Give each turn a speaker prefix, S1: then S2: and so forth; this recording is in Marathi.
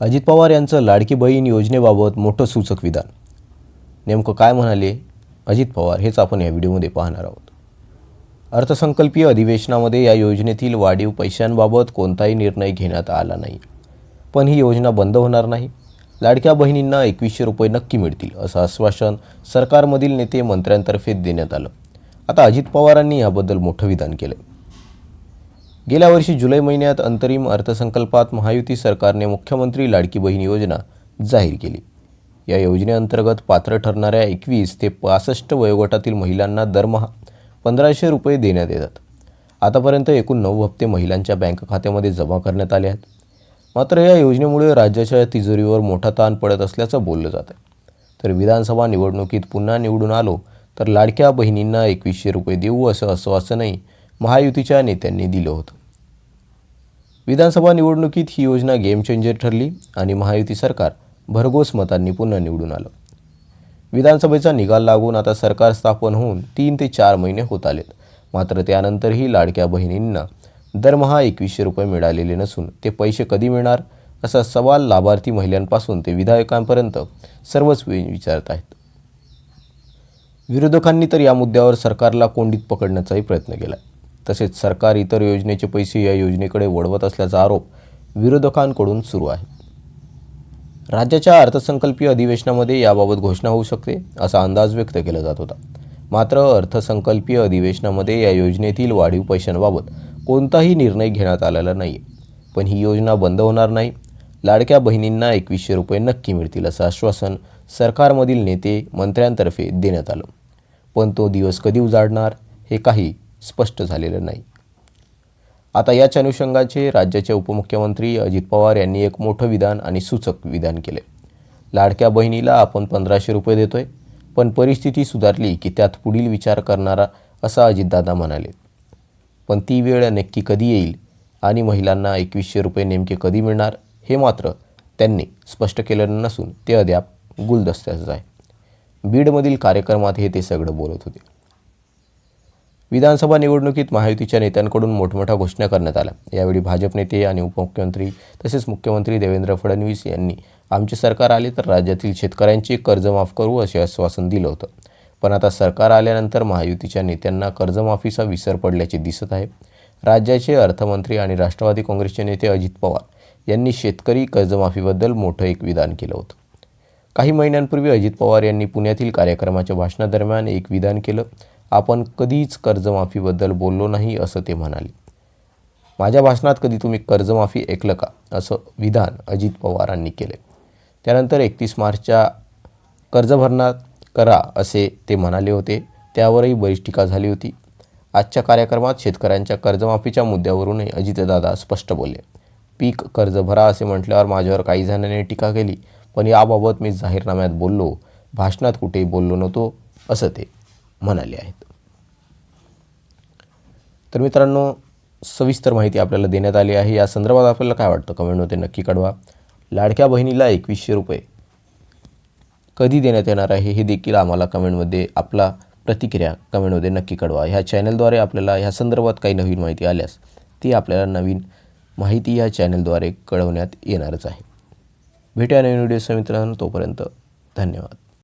S1: अजित पवार यांचं लाडकी बहीण योजनेबाबत मोठं सूचक विधान. नेमकं काय म्हणाले अजित पवार हेच आपण या व्हिडिओमध्ये पाहणार आहोत. अर्थसंकल्पीय अधिवेशनामध्ये या योजनेतील वाढीव पैशांबाबत कोणताही निर्णय घेण्यात आला नाही. पण ही योजना बंद होणार नाही. लाडक्या बहिणींना एकवीसशे रुपये नक्की मिळतील असं आश्वासन सरकारमधील नेते मंत्र्यांतर्फे देण्यात आलं. आता अजित पवारांनी याबद्दल मोठं विधान केलं गेल्या वर्षी जुलै महिन्यात अंतरिम अर्थसंकल्पात महायुती सरकारने मुख्यमंत्री लाडकी बहीण योजना जाहीर केली. या योजनेअंतर्गत पात्र ठरणाऱ्या एकवीस ते पासष्ट वयोगटातील महिलांना दरमहा पंधराशे रुपये देण्यात येतात. आतापर्यंत एकूण नऊ हप्ते महिलांच्या बँक खात्यामध्ये जमा करण्यात आले आहेत. मात्र या योजनेमुळे राज्याच्या तिजोरीवर मोठा ताण पडत असल्याचं बोललं जातं तर विधानसभा निवडणुकीत पुन्हा निवडून आलो तर लाडक्या बहिणींना एकवीसशे रुपये देऊ असं आश्वासनही महायुतीच्या नेत्यांनी दिलं होतं. विधानसभा निवडणुकीत ही योजना गेम चेंजर ठरली आणि महायुती सरकार भरघोस मतांनी पुन्हा निवडून आलं. विधानसभेचा निकाल लागून आता सरकार स्थापन होऊन तीन ते चार महिने होत आलेत. मात्र त्यानंतरही लाडक्या बहिणींना दरमहा एकवीसशे रुपये मिळालेले नसून ते पैसे कधी मिळणार असा सवाल लाभार्थी महिलांपासून ते विधायकांपर्यंत सर्वच विचारत आहेत. विरोधकांनी तर या मुद्द्यावर सरकारला कोंडीत पकडण्याचाही प्रयत्न केला तसेच सरकार इतर योजनेचे पैसे या योजनेकडे वळवत असल्याचा आरोप विरोधकांकडून सुरू आहे. राज्याच्या अर्थसंकल्पीय अधिवेशनामध्ये याबाबत घोषणा होऊ शकते असा अंदाज व्यक्त केला जात होता. मात्र अर्थसंकल्पीय अधिवेशनामध्ये या योजनेतील वाढीव पैशांबाबत कोणताही निर्णय घेण्यात आलेला नाही पण ही योजना बंद होणार नाही. लाडक्या बहिणींना एकवीसशे रुपये नक्की मिळतील असं आश्वासन सरकारमधील नेते मंत्र्यांतर्फे देण्यात आलं. पण तो दिवस कधी उजाडणार हे काही स्पष्ट झालेलं नाही. आता याच अनुषंगाचे राज्याचे उपमुख्यमंत्री अजित पवार यांनी एक मोठं विधान आणि सूचक विधान केले लाडक्या बहिणीला आपण पंधराशे रुपये देतोय पण परिस्थिती सुधारली की त्यात पुढील विचार करणारा असं अजितदादा म्हणाले. पण ती वेळ नक्की कधी येईल आणि महिलांना एकवीसशे रुपये नेमके कधी मिळणार हे मात्र त्यांनी स्पष्ट केलेलं नसून ते अद्याप गुलदस्त्याचं आहे. बीडमधील कार्यक्रमात हे ते सगळं बोलत होते. विधानसभा निवडणुकीत महायुतीच्या नेत्यांकडून मोठमोठ्या घोषणा करण्यात आल्या. यावेळी भाजप नेते आणि उपमुख्यमंत्री तसेच मुख्यमंत्री देवेंद्र फडणवीस यांनी आमचे सरकार आले तर राज्यातील शेतकऱ्यांचे कर्ज माफ करू असे आश्वासन दिलं होतं. पण आता सरकार आल्यानंतर महायुतीच्या नेत्यांना कर्जमाफीचा विसर पडल्याचे दिसत आहे. राज्याचे अर्थमंत्री आणि राष्ट्रवादी काँग्रेसचे नेते अजित पवार यांनी शेतकरी कर्जमाफीबद्दल मोठं एक विधान केलं होतं. काही महिन्यांपूर्वी अजित पवार यांनी पुण्यातील कार्यक्रमाच्या भाषणादरम्यान एक विधान केलं. आपण कधीच कर्जमाफीबद्दल बोललो नाही असं ते म्हणाले. माझ्या भाषणात कधी तुम्ही कर्जमाफी ऐकलं का? असं विधान अजित पवारांनी केलं त्यानंतर एकतीस मार्चच्या कर्ज भरणा करा असे ते म्हणाले होते. त्यावरही बरीच टीका झाली होती. आजच्या कार्यक्रमात शेतकऱ्यांच्या कर्जमाफीच्या मुद्द्यावरूनही अजितदादा स्पष्ट बोलले. पीक कर्ज भरा असे म्हटल्यावर माझ्यावर काही जणांनी टीका केली पण याबाबत मी जाहीरनाम्यात बोललो. भाषणात कुठेही बोललो नव्हतो असं ते म्हणाले आहेत. तर मित्रांनो सविस्तर माहिती आपल्याला देण्यात आली आहे. या संदर्भात आपल्याला काय वाटतं? कमेंटमध्ये नक्की कळवा. लाडक्या बहिणीला एकवीसशे रुपये कधी देण्यात येणार आहे हे देखील आम्हाला कमेंटमध्ये आपला प्रतिक्रिया कमेंटमध्ये नक्की कळवा. ह्या चॅनलद्वारे आपल्याला ह्या संदर्भात काही नवीन माहिती आल्यास ती आपल्याला नवीन माहिती या चॅनलद्वारे कळवण्यात येणारच आहे. भेटूया नवीन व्हिडिओ मित्रांनो तोपर्यंत धन्यवाद.